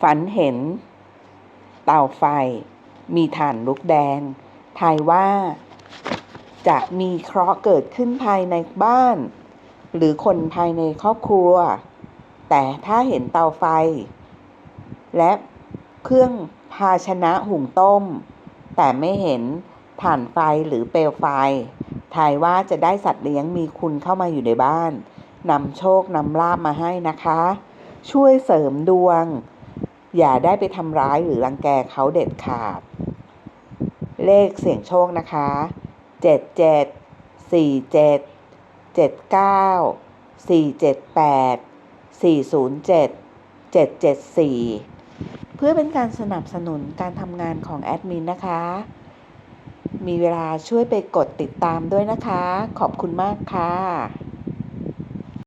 ฝันเห็น เตาไฟ มีถ่านลุกแดง ทายว่า จะมีเคราะห์เกิดขึ้นภายในบ้าน หรือคนภายในครอบครัว แต่ถ้าเห็นเตาไฟ และเครื่องภาชนะหุงต้ม แต่ไม่เห็นถ่านไฟหรือเปลวไฟ ทายว่าจะได้สัตว์เลี้ยงมีคุณเข้ามาอยู่ในบ้านนำโชคนำลาบมาให้นะคะ ช่วยเสริมดวง อย่าได้ไปทำร้ายหรือรังแกเขาเด็ดขาด เลขเสี่ยงโชคนะคะ เจ็ดเจ็ดสี่เจ็ดเจ็ดเก้าสี่เจ็ดแปดสี่ศูนย์เจ็ดเจ็ดเจ็ดสี่เพื่อเป็นการสนับสนุนการทำงานของแอดมินนะคะ มีเวลาช่วยไปกดติดตามด้วยนะคะ ขอบคุณมากค่ะ